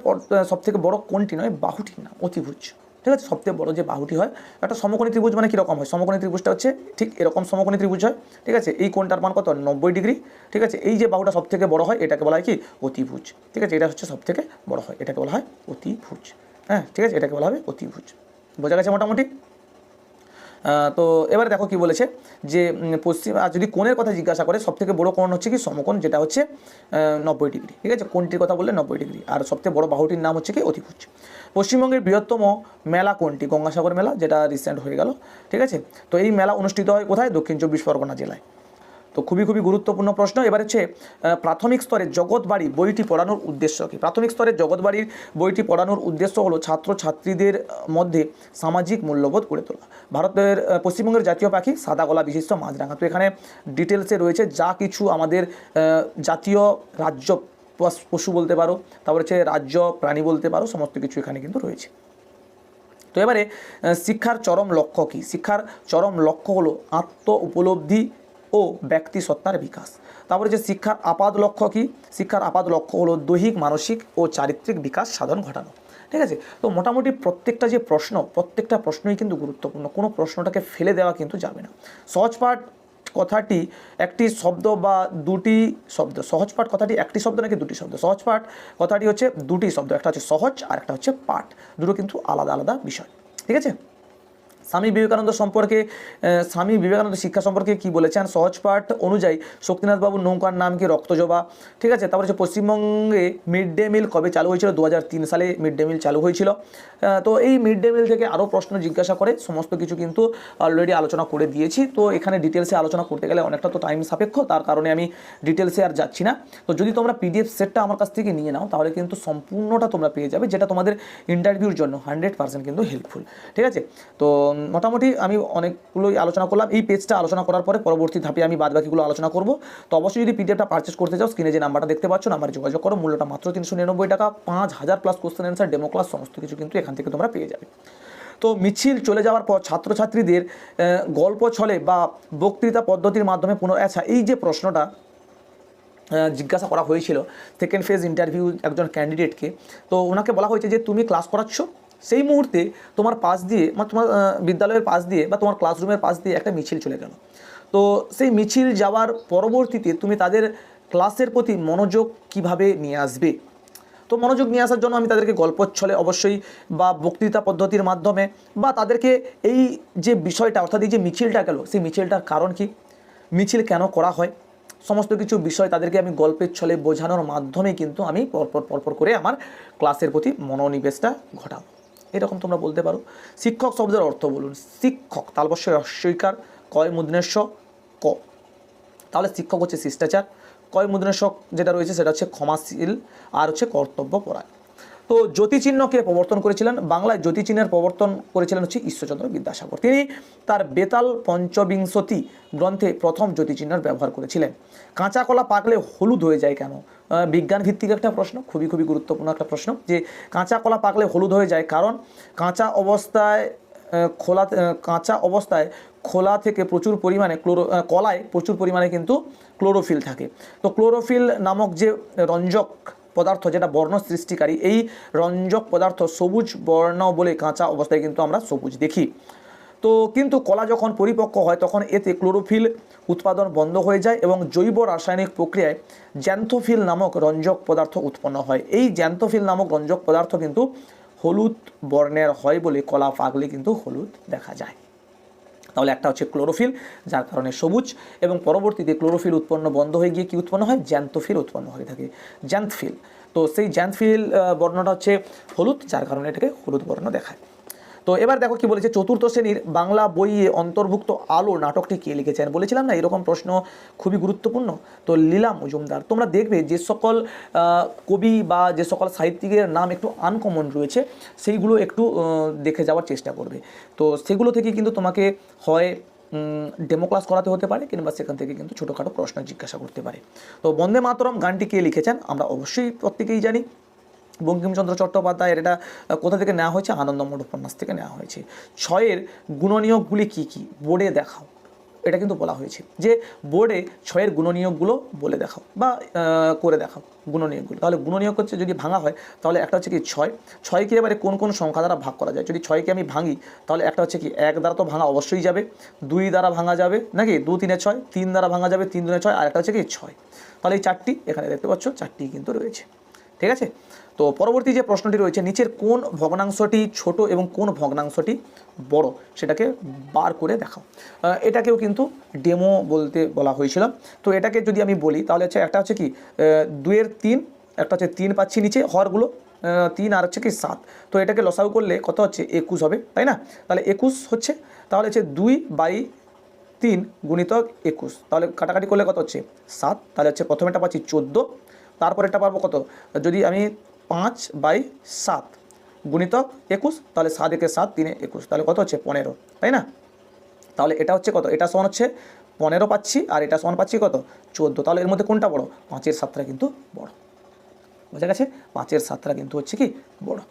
সব থেকে বড় কোনটি নয়, বাহুটির নাম, অতিভুজ। ঠিক আছে? সবথেকে বড় যে বাহুটি হয়, একটা সমকোণী ত্রিভুজ মানে কীরকম হয়? সমকোণী ত্রিভুজটা হচ্ছে ঠিক এরকম সমকোণী ত্রিভুজ হয়, ঠিক আছে? এই কোণটার মান কত? নব্বই ডিগ্রি। ঠিক আছে? এই যে বাহুটা সব থেকে বড় হয়, এটাকে বলা হয় কি? অতিভুজ। ঠিক আছে? এটা হচ্ছে সব থেকে বড় হয়, এটাকে বলা হয় অতিভুজ। হ্যাঁ? ঠিক আছে? এটাকে বলা হবে অতিভুজ। বোঝা গেছে মোটামুটি? তো এবারে দেখো কি বলেছে যে পশ্চিম আর যদি কোণের কথা জিজ্ঞাসা করে সব থেকে বড় কোণ হচ্ছে কি? সমকোণ, যেটা হচ্ছে নব্বই ডিগ্রি। ঠিক আছে? কোনটির কথা বললে নব্বই ডিগ্রি। আর সবথেকে বড় বাহুটির নাম হচ্ছে কি? অতিভুজ পশ্চিমবঙ্গের বৃহত্তম মেলা কোনটি গঙ্গাসাগর মেলা, যেটা রিসেন্ট হয়ে গেল। ঠিক আছে? তো এই মেলা অনুষ্ঠিত হয় কোথায়? দক্ষিণ চব্বিশ পরগনা জেলায়। তো খুবই খুবই গুরুত্বপূর্ণ প্রশ্ন। এবার হচ্ছে প্রাথমিক স্তরে জগৎবাড়ি বইটি পড়ানোর উদ্দেশ্য কী? প্রাথমিক স্তরে জগৎবাড়ির বইটি পড়ানোর উদ্দেশ্য হলো ছাত্র ছাত্রীদের মধ্যে সামাজিক মূল্যবোধ গড়ে তোলা। ভারতের পশ্চিমবঙ্গের জাতীয় পাখি সাদা গলা বিশিষ্ট মাছরাঙা। তো এখানে ডিটেলসে রয়েছে যা কিছু আমাদের জাতীয় রাজ্য পশু বলতে পারো, তারপর হচ্ছে রাজ্য প্রাণী বলতে পারো, সমস্ত কিছু এখানে কিন্তু রয়েছে। তো এবারে শিক্ষার চরম লক্ষ্য কী? শিক্ষার চরম লক্ষ্য হলো আত্ম উপলব্ধি ও ব্যক্তি সত্তার বিকাশ। তারপরে যে শিক্ষার আপাত লক্ষ্য কী? শিক্ষার আপাত লক্ষ্য হলো দৈহিক, মানসিক ও চারিত্রিক বিকাশ সাধন ঘটানো। ঠিক আছে? তো মোটামুটি প্রত্যেকটা যে প্রশ্ন, প্রত্যেকটা প্রশ্নই কিন্তু গুরুত্বপূর্ণ। কোনো প্রশ্নটাকে ফেলে দেওয়া কিন্তু যাবে না। সহজপাঠ কথাটি একটি শব্দ বা দুটি শব্দ। সহজপাঠ কথাটি একটি শব্দ নাকি দুটি শব্দ? সহজপাঠ কথাটি হচ্ছে দুটি শব্দ। একটা হচ্ছে সহজ আর একটা হচ্ছে পাঠ। দুটো কিন্তু আলাদা আলাদা বিষয়। ঠিক আছে? স্বামী বিবেকানন্দ সম্পর্কে স্বামী বিবেকানন্দ শিক্ষা সম্পর্কে কি বলেছেন? সহজ পাঠ অনুযায়ী শক্তিনাথ বাবুর নৌকার নাম কি রক্তজবা? ঠিক আছে, তারপর হচ্ছে পশ্চিমবঙ্গে মিড ডে মিল কবে চালু হয়েছিল? দু হাজার তিন সালে মিড ডে মিল চালু হয়েছিল। তো এই মিড ডে মিল থেকে আরও প্রশ্ন জিজ্ঞাসা করে, সমস্ত কিছু কিন্তু অলরেডি আলোচনা করে দিয়েছি। তো এখানে ডিটেলসে আলোচনা করতে গেলে অনেকটা তো টাইম সাপেক্ষ, তার কারণে আমি ডিটেলসে আর যাচ্ছি না। তো যদি তোমরা পিডিএফ সেটটা আমার কাছ থেকে নিয়ে নাও, তাহলে কিন্তু সম্পূর্ণটা তোমরা পেয়ে যাবে, যেটা তোমাদের ইন্টারভিউর জন্য হান্ড্রেড পার্সেন্ট কিন্তু হেল্পফুল ঠিক আছে, তো মোটামুটি আমি অনেকগুলোই আলোচনা করলাম। এই পেজটা আলোচনা করার পরে পরবর্তী ধাপে আমি বাদবাকিগুলো আলোচনা করব। তো অবশ্যই যদি পিডিএফটা পারচেস করতে চাও স্ক্রিনে যে নাম্বারটা দেখতে পাচ্ছ নাম্বারে যোগাযোগ করো। মূল্যটা মাত্র তিনশো নিরানব্বই টাকা। পাঁচ হাজার plus question answer demo class সমস্ত কিছু কিন্তু এখান থেকে তোমরা পেয়ে যাবে। তো মিছিল চলে যাওয়ার পর ছাত্রছাত্রীদের গল্প ছলে বা বক্তৃতা পদ্ধতির মাধ্যমে পুনর আচ্ছা এই যে প্রশ্নটা জিজ্ঞাসা করা হয়েছিল সেকেন্ড ফেজ ইন্টারভিউ একজন ক্যান্ডিডেটকে তো ওনাকে বলা হয়েছে যে, তুমি ক্লাস করাচ্ছ? সেই মুহূর্তে তোমার পাশ দিয়ে মানে তোমার বিদ্যালয়ের পাশ দিয়ে বা তোমার ক্লাসরুমের পাশ দিয়ে একটা মিছিল চলে গেল। তো সেই মিছিল যাওয়ার পরবর্তীতে তুমি তাদের ক্লাসের প্রতি মনোযোগ কীভাবে নিয়ে আসবে? তো মনোযোগ নিয়ে আসার জন্য আমি তাদেরকে গল্প ছলে অবশ্যই বা বক্তৃতা পদ্ধতির মাধ্যমে বা তাদেরকে এই যে বিষয়টা, অর্থাৎ এই যে মিছিলটা গেল, সেই মিছিলটার কারণ কি? মিছিল কেন করা হয়? সমস্ত কিছু বিষয় তাদেরকে আমি গল্পের ছলে বোঝানোর মাধ্যমে কিন্তু আমি পরপর পরপর করে আমার ক্লাসের প্রতি মনোনিবেশটা ঘটাবো। এরকম তোমরা বলতে পারো। শিক্ষক শব্দের অর্থ বলুন। শিক্ষক তালবশ্যই অস্বীকার, কয় মুদ্রেশ্ব ক। তাহলে শিক্ষক হচ্ছে শিষ্টাচার, কয় মুদ্রেশ্ব যেটা রয়েছে সেটা হচ্ছে ক্ষমাশীল, আর হচ্ছে কর্তব্যপরায়ণ। তো জ্যোতিচিহ্নকে প্রবর্তন করেছিলেন? বাংলায় জ্যোতিচিহ্নের প্রবর্তন করেছিলেন হচ্ছে ঈশ্বরচন্দ্র বিদ্যাসাগর। তিনি তার বেতাল পঞ্চবিংশতি গ্রন্থে প্রথম জ্যোতিচিহ্নের ব্যবহার করেছিলেন। কাঁচা কলা পাকলে হলুদ হয়ে যায় কেন? বিজ্ঞান ভিত্তিক একটা প্রশ্ন, খুবই খুবই গুরুত্বপূর্ণ একটা প্রশ্ন যে কাঁচা কলা পাকলে হলুদ হয়ে যায় কারণ কাঁচা অবস্থায় খোলা কাঁচা অবস্থায় খোলা থেকে প্রচুর পরিমাণে ক্লোরো কলায় প্রচুর পরিমাণে কিন্তু ক্লোরোফিল থাকে। তো ক্লোরোফিল নামক যে রঞ্জক পদার্থ যেটা বর্ণ সৃষ্টিকারী, এই রঞ্জক পদার্থ সবুজ বর্ণ বলে কাঁচা অবস্থায় কিন্তু আমরা সবুজ দেখি। তো কিন্তু কলা যখন পরিপক্ক হয়, তখন এতে ক্লোরোফিল উৎপাদন বন্ধ হয়ে যায় এবং জৈব রাসায়নিক প্রক্রিয়ায় জ্যান্থোফিল নামক রঞ্জক পদার্থ উৎপন্ন হয়। এই জ্যান্থোফিল নামক রঞ্জক পদার্থ কিন্তু হলুদ বর্ণের হয় বলে কলা পাকলে কিন্তু হলুদ দেখা যায়। তাহলে একটা হচ্ছে ক্লোরোফিল, যার কারণে সবুজ, এবং পরবর্তীতে ক্লোরোফিল উৎপন্ন বন্ধ হয়ে গিয়ে কি উৎপন্ন হয়? জ্যান্থোফিল উৎপন্ন হয়ে থাকে। জ্যান্থফিল তো সেই জ্যান্থফিল বর্ণটা হচ্ছে হলুদ, যার কারণে এটাকে হলুদ বর্ণ দেখায়। তো এবার দেখো কি বলেছে, চতুর্থ শ্রেণির বাংলা বইয়ে অন্তর্ভুক্ত আলো নাটকটি কে লিখেছেন? বলেছিলাম না, এরকম প্রশ্ন খুবই গুরুত্বপূর্ণ। তো লীলা মজুমদার, তোমরা দেখবে যে সকল কবি বা যে সকল সাহিত্যিকের নাম একটু আনকমন রয়েছে, সেইগুলো একটু দেখে যাওয়ার চেষ্টা করবে। তো সেগুলো থেকে কিন্তু তোমাকে হয় ডেমো ক্লাস করাতে হতে পারে, কিংবা সেখান থেকে কিন্তু ছোটোখাটো প্রশ্ন জিজ্ঞাসা করতে পারে। তো বন্দে মাতরম গানটি কে লিখেছেন? আমরা অবশ্যই প্রত্যেকেই জানি। বঙ্কিমচন্দ্র চট্টোপাধ্যায়ের এটা কোথা থেকে নেওয়া হয়েছে? আনন্দমঠ উপন্যাস থেকে নেওয়া হয়েছে। ছয়ের গুণনীয়কগুলি কী কী? বোর্ডে দেখাও। এটা কিন্তু বলা হয়েছে যে বোর্ডে ছয়ের গুণনীয়কগুলো বলে দেখাও বা করে দেখাও গুণনীয়কগুলো। তাহলে গুণনীয়ক হচ্ছে যদি ভাঙা হয়, তাহলে একটা হচ্ছে কি ছয়? ছয়কে এবারে কোন কোন সংখ্যা দ্বারা ভাগ করা যায়? যদি ছয়কে আমি ভাঙি, তাহলে একটা হচ্ছে কি এক দ্বারা তো ভাঙা অবশ্যই যাবে, দুই দ্বারা ভাঙা যাবে নাকি? দু তিনে ছয়, তিন দ্বারা ভাঙা যাবে, তিন দুনে ছয়, আর একটা হচ্ছে কি ছয়। তাহলে এই চারটি এখানে দেখতে পাচ্ছ, চারটি কিন্তু রয়েছে। ঠিক আছে? তো পরবর্তী যে প্রশ্নটি রয়েছে নিচের কোন ভগ্নাংশটি ছোট এবং কোন ভগ্নাংশটি বড়? সেটাকে বার করে দেখাও। এটাকেও কিন্তু ডেমো বলতে বলা হয়েছিল। তো এটাকে যদি আমি বলি তাহলে হচ্ছে একটা হচ্ছে কি আহ, দুইয়ের তিন একটা হচ্ছে তিন পাচ্ছি নিচে হরগুলো তিন আর হচ্ছে কি সাত। তো এটাকে লসাউ করলে কত হচ্ছে? একুশ হবে তাই না? তাহলে একুশ হচ্ছে তাহলে হচ্ছে দুই বাই তিন গুণিতক একুশ। তাহলে কাটাকাটি করলে কত হচ্ছে? সাত। তাহলে হচ্ছে প্রথমেটা পাচ্ছি চোদ্দ তারপরেরটা পারব কত? যদি আমি পাঁচ বাই সাত। গুণিতক একুশ, তাহলে সাত একে সাত, তিনে একুশ। তাহলে কত হচ্ছে? পনেরো। তাই না? তাহলে এটা হচ্ছে কত? এটা সমান হচ্ছে পনেরো পাচ্ছি, আর এটা সমান পাচ্ছি কত? চোদ্দ। তাহলে এর মধ্যে কোনটা বড়? পাঁচের সাতটা কিন্তু বড়। বোঝা গেছে? পাঁচের সাতটা কিন্তু হচ্ছে কি বড়।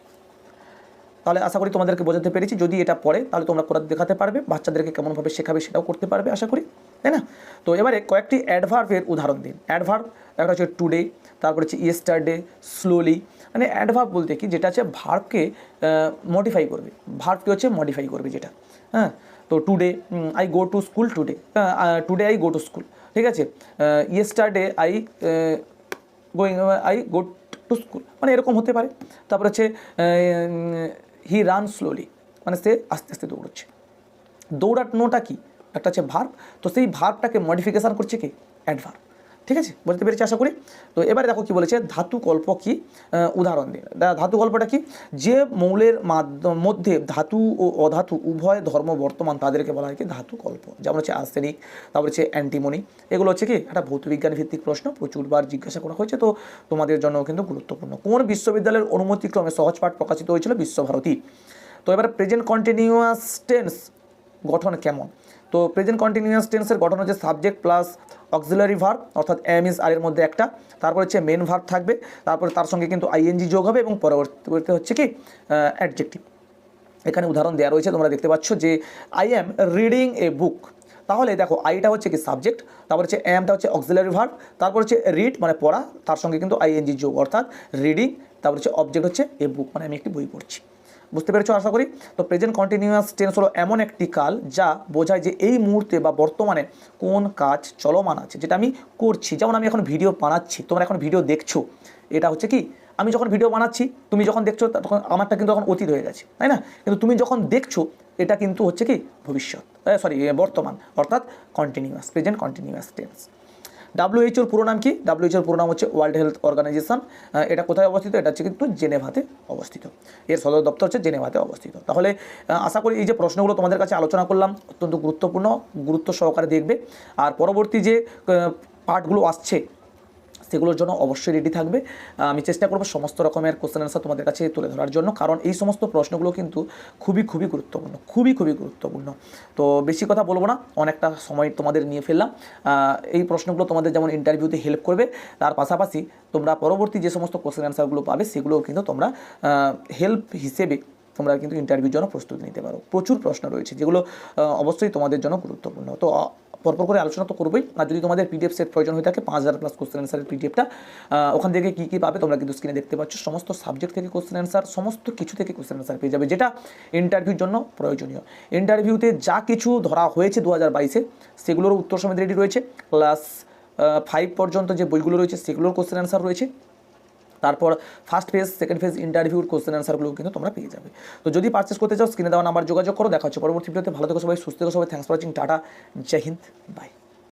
তাহলে আশা করি তোমাদেরকে বোঝাতে পেরেছি। যদি এটা পড়ে, তাহলে তোমরা করে দেখাতে পারবে, বাচ্চাদেরকে কেমনভাবে শেখাবে সেটাও করতে পারবে, আশা করি। তাই না? তো এবারে কয়েকটি অ্যাডভার্বের উদাহরণ দিন। অ্যাডভার্ব একটা হচ্ছে টুডে তারপর হচ্ছে ইয়েস্টারডে স্লোলি মানে অ্যাডভার্ব বলতে কি? যেটা হচ্ছে ভার্বকে মডিফাই করবে। ভার্বকে হচ্ছে মডিফাই করবে যেটা। হ্যাঁ? তো today I go to school today today I go to school ঠিক আছে? Yesterday I going I go to school মানে এরকম হতে পারে। তারপর হচ্ছে হি রান স্লোলি মানে সে আস্তে আস্তে দৌড়চ্ছে। দৌড়ানোটা কি? একটা হচ্ছে ভার্ব তো সেই ভার্বটাকে মডিফিকেশান করছে কি? অ্যাডভার্ব ঠিক আছে? বুঝতে পেরেছি আশা করি? তো এবারে দেখো কি বলেছে, ধাতু কল্প কি? উদাহরণ দিন। দা- ধাতু কল্পটা কি? যে মৌলের মধ্যে ধাতু ও অধাতু উভয় ধর্ম বর্তমান তাদেরকে বলা হয় কি ধাতু কল্প। যেমন হচ্ছে আর্সেনিক, তারপর হচ্ছে অ্যান্টিমনি। এগুলো হচ্ছে কি? একটা ভৌতবিজ্ঞান ভিত্তিক প্রশ্ন প্রচুরবার জিজ্ঞাসা করা হয়েছে, তো তোমাদের জন্য কিন্তু গুরুত্বপূর্ণ। কোন বিশ্ববিদ্যালয়ের অনুমতিক্রমে সহজ পাঠ প্রকাশিত হয়েছিল বিশ্বভারতী? তো এবার প্রেজেন্ট কন্টিনিউয়াস টেন্স গঠন কেমন? তো প্রেজেন্ট কন্টিনিউয়াস টেন্সের গঠন হচ্ছে সাবজেক্ট প্লাস অক্সিলারি ভার্ব অর্থাৎ এম ইজ আর এর মধ্যে একটা। তারপর হচ্ছে মেন ভার্ব থাকবে। তারপরে তার সঙ্গে কিন্তু আইএনজি যোগ হবে এবং পরবর্তীতে হচ্ছে কি অ্যাডজেক্টিভ এখানে উদাহরণ দেওয়া রয়েছে, তোমরা দেখতে পাচ্ছ যে আই অ্যাম রিডিং এ বুক তাহলে দেখো আইটা হচ্ছে কি সাবজেক্ট তারপর হচ্ছে এমটা হচ্ছে অক্সিলারি ভার্ব তারপর হচ্ছে রিড মানে পড়া, তার সঙ্গে কিন্তু আইএনজি যোগ, অর্থাৎ রিডিং তারপর হচ্ছে অবজেক্ট হচ্ছে এ বুক মানে আমি একটি বই পড়ছি। বুঝতে পেরেছ? আশা করি? তো প্রেজেন্ট কন্টিনিউয়াস টেন্স হলো এমন একটি কাল যা বোঝায় যে এই মুহূর্তে বা বর্তমানে কোন কাজ চলমান আছে, যেটা আমি করছি। যেমন আমি এখন ভিডিও বানাচ্ছি। তোমরা এখন ভিডিও দেখছ। এটা হচ্ছে কি? আমি যখন ভিডিও বানাচ্ছি, তুমি যখন দেখছ তখন আমারটা কিন্তু এখন অতীত হয়ে গেছে, তাই না? কিন্তু তুমি যখন দেখছ, এটা কিন্তু হচ্ছে কি? ভবিষ্যৎ। সরি বর্তমান। অর্থাৎ কন্টিনিউয়াস প্রেজেন্ট কন্টিনিউয়াস টেন্স ডাব্লিউএইচওর পুরো নাম কি? ডাব্লিউএইচওর পুরো নাম হচ্ছে ওয়ার্ল্ড হেলথ অর্গানাইজেশন এটা কোথায় অবস্থিত? এটা হচ্ছে কিন্তু জেনেভাতে অবস্থিত। এর সদর দপ্তর হচ্ছে জেনেভাতে অবস্থিত। তাহলে আশা করি এই যে প্রশ্নগুলো তোমাদের কাছে আলোচনা করলাম, অত্যন্ত গুরুত্বপূর্ণ, গুরুত্ব সহকারে দেখবে। আর পরবর্তী যে পার্টগুলো আসছে সেগুলোর জন্য অবশ্যই রেডি থাকবে। আমি চেষ্টা করব সমস্ত রকমের কোশ্চেন আনসার তোমাদের কাছে তুলে ধরার জন্য। কারণ এই সমস্ত প্রশ্নগুলো কিন্তু খুবই খুবই গুরুত্বপূর্ণ, খুবই খুবই গুরুত্বপূর্ণ। তো বেশি কথা বলব না, অনেকটা সময় তোমাদের নিয়ে ফেললাম। এই প্রশ্নগুলো তোমাদের যেমন ইন্টারভিউতে হেল্প করবে, তার পাশাপাশি তোমরা পরবর্তী যে সমস্ত কোশ্চেন আনসারগুলো পাবে, সেগুলোও কিন্তু তোমরা হেল্প হিসেবে তোমরা কিন্তু ইন্টারভিউর জন্য প্রস্তুতি নিতে পারো। প্রচুর প্রশ্ন রয়েছে, যেগুলো অবশ্যই তোমাদের জন্য গুরুত্বপূর্ণ। তো পরপর করে আলোচনা তো করবোই। আর যদি তোমাদের পিডিএফ সেট প্রয়োজন হয়ে থাকে, পাঁচ হাজার প্লাস কোশ্চেন অ্যান্সারের পিডিএফটা ওখান থেকে কী কী পাবে তোমরা কিন্তু স্ক্রিনে দেখতে পাচ্ছ। সমস্ত সাবজেক্ট থেকে কোশ্চেন অ্যান্সার সমস্ত কিছু থেকে কোশ্চেন অ্যান্সার পেয়ে যাবে, যেটা ইন্টারভিউর জন্য প্রয়োজনীয়। ইন্টারভিউতে যা কিছু ধরা হয়েছে দু হাজার বাইশে সেগুলোর উত্তর সমেত রেডি রয়েছে। ক্লাস ফাইভ পর্যন্ত যে বইগুলো রয়েছে, সেগুলোর কোশ্চেন অ্যান্সার রয়েছে। তারপর ফার্স্ট ফেজ সেকেন্ড ফেজ ইন্টারভিউর কোশ্চেন অ্যান্সারগুলো কিন্তু তোমরা পেয়ে যাবে। তো যদি পার্চেস করতে চাও স্ক্রিনে দেওয়া নাম্বার যোগাযোগ করো, দেখা হচ্ছে পরবর্তী ভিডিওতে ভালো থেকো সবাই, সুস্থ থেকো সবাই। Thanks for watching tata, Jai Hind by